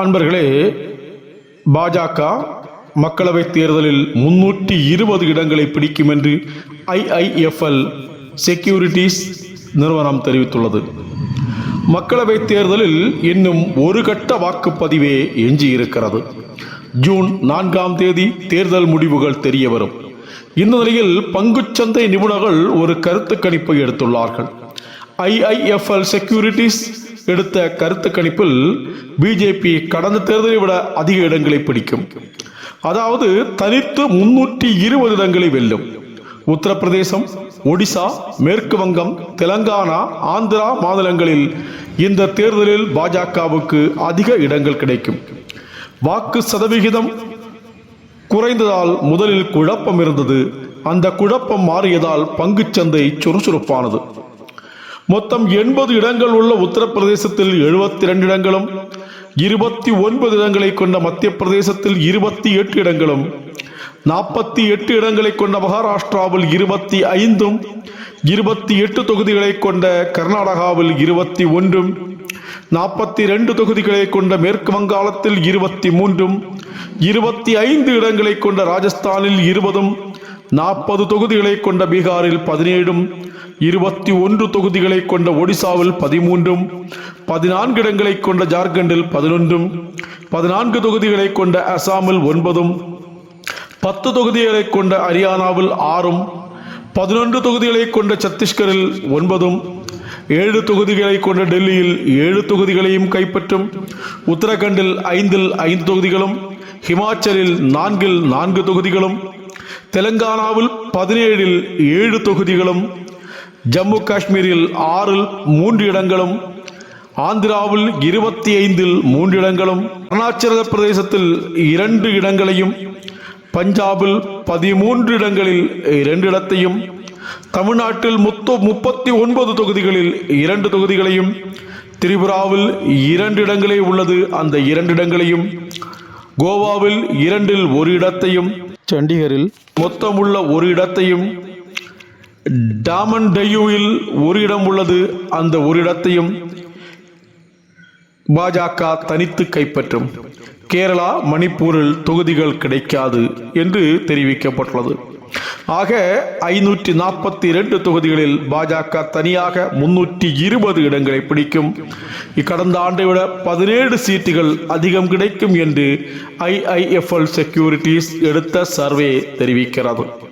அன்பர்களே பாஜக மக்களவை தேர்தலில் முன்னூற்றி இருபது இடங்களை பிடிக்கும் என்று ஐஐஎஃப்எல் செக்யூரிட்டிஸ் நிறுவனம் தெரிவித்துள்ளது. மக்களவை தேர்தலில் இன்னும் ஒரு கட்ட வாக்குப்பதிவே எஞ்சியிருக்கிறது. ஜூன் நான்காம் தேதி தேர்தல் முடிவுகள் தெரிய வரும் இந்த நிலையில் பங்குச்சந்தை நிபுணர்கள் ஒரு கருத்து கணிப்பை எடுத்துள்ளார்கள். ஐஐஎஃப்எல் செக்யூரிட்டிஸ் எடுத்த கருத்து கணிப்பில் பிஜேபி கடந்த தேர்தலை விட அதிக இடங்களை பிடிக்கும். அதாவது தனித்து முன்னூற்றி இருபது இடங்களை வெல்லும். உத்தரப்பிரதேசம் ஒடிசா மேற்கு வங்கம் தெலங்கானா ஆந்திரா மாநிலங்களில் இந்த தேர்தலில் பாஜகவுக்கு அதிக இடங்கள் கிடைக்கும். வாக்கு சதவிகிதம் குறைந்ததால் முதலில் குழப்பம் இருந்தது. அந்த குழப்பம் மாறியதால் பங்குச்சந்தை சுறுசுறுப்பானது. மொத்தம் எண்பது இடங்கள் உள்ள உத்தரப்பிரதேசத்தில் எழுபத்தி இரண்டு இடங்களும் இருபத்தி ஒன்பது இடங்களை கொண்ட மத்திய பிரதேசத்தில் இருபத்தி எட்டு இடங்களும் நாற்பத்தி எட்டு இடங்களை கொண்ட மகாராஷ்டிராவில் இருபத்தி ஐந்தும் இருபத்தி எட்டு தொகுதிகளை கொண்ட கர்நாடகாவில் இருபத்தி ஒன்றும் நாற்பத்தி ரெண்டு தொகுதிகளை கொண்ட மேற்கு வங்காளத்தில் இருபத்தி மூன்றும் இருபத்தி ஐந்து இடங்களை கொண்ட ராஜஸ்தானில் இருபதும் நாற்பது தொகுதிகளை கொண்ட பீகாரில் பதினேழும் இருபத்தி ஒன்று தொகுதிகளை கொண்ட ஒடிசாவில் பதிமூன்றும் பதினான்கு இடங்களை கொண்ட ஜார்க்கண்டில் பதினொன்றும் பதினான்கு தொகுதிகளை கொண்ட அசாமில் ஒன்பதும் பத்து தொகுதிகளை கொண்ட ஹரியானாவில் ஆறும் பதினொன்று தொகுதிகளை கொண்ட சத்தீஸ்கரில் ஒன்பதும் ஏழு தொகுதிகளை கொண்ட டெல்லியில் ஏழு தொகுதிகளையும் கைப்பற்றும் உத்தரகண்டில் ஐந்தில் ஐந்து தொகுதிகளும் ஹிமாச்சலில் நான்கில் நான்கு தொகுதிகளும் தெலங்கானாவில் பதினேழில் ஏழு தொகுதிகளும் ஜம்மு காஷ்மீரில் ஆறில் மூன்று இடங்களும் ஆந்திராவில் இருபத்தி ஐந்தில் மூன்று இடங்களும் அருணாச்சல பிரதேசத்தில் இரண்டு இடங்களையும் பஞ்சாபில் பதிமூன்று இடங்களில் இரண்டு இடத்தையும் தமிழ்நாட்டில் முத்து முப்பத்தி ஒன்பது தொகுதிகளில் இரண்டு தொகுதிகளையும் திரிபுராவில் இரண்டு இடங்களே உள்ளது அந்த இரண்டு இடங்களையும் கோவாவில் இரண்டில் ஒரு இடத்தையும் சண்டிகரில் மொத்தமுள்ள ஒரு இடத்தையும் டாமன் டையூவில் ஒரு இடம் உள்ளது. அந்த ஒரு இடத்தையும் பாஜக தனித்து கைப்பற்றும். கேரளா மணிப்பூரில் தொகுதிகள் கிடைக்காது என்று தெரிவிக்கப்பட்டுள்ளது. ஆக ஐநூற்றி நாற்பத்தி இரண்டு தொகுதிகளில் பாஜக தனியாக முன்னூற்றி இருபது இடங்களை பிடிக்கும். கடந்த ஆண்டை விட பதினேழு சீட்டுகள் அதிகம் கிடைக்கும் என்று ஐஐஎஃப்எல் செக்யூரிட்டிஸ் எடுத்த சர்வே தெரிவிக்கிறது.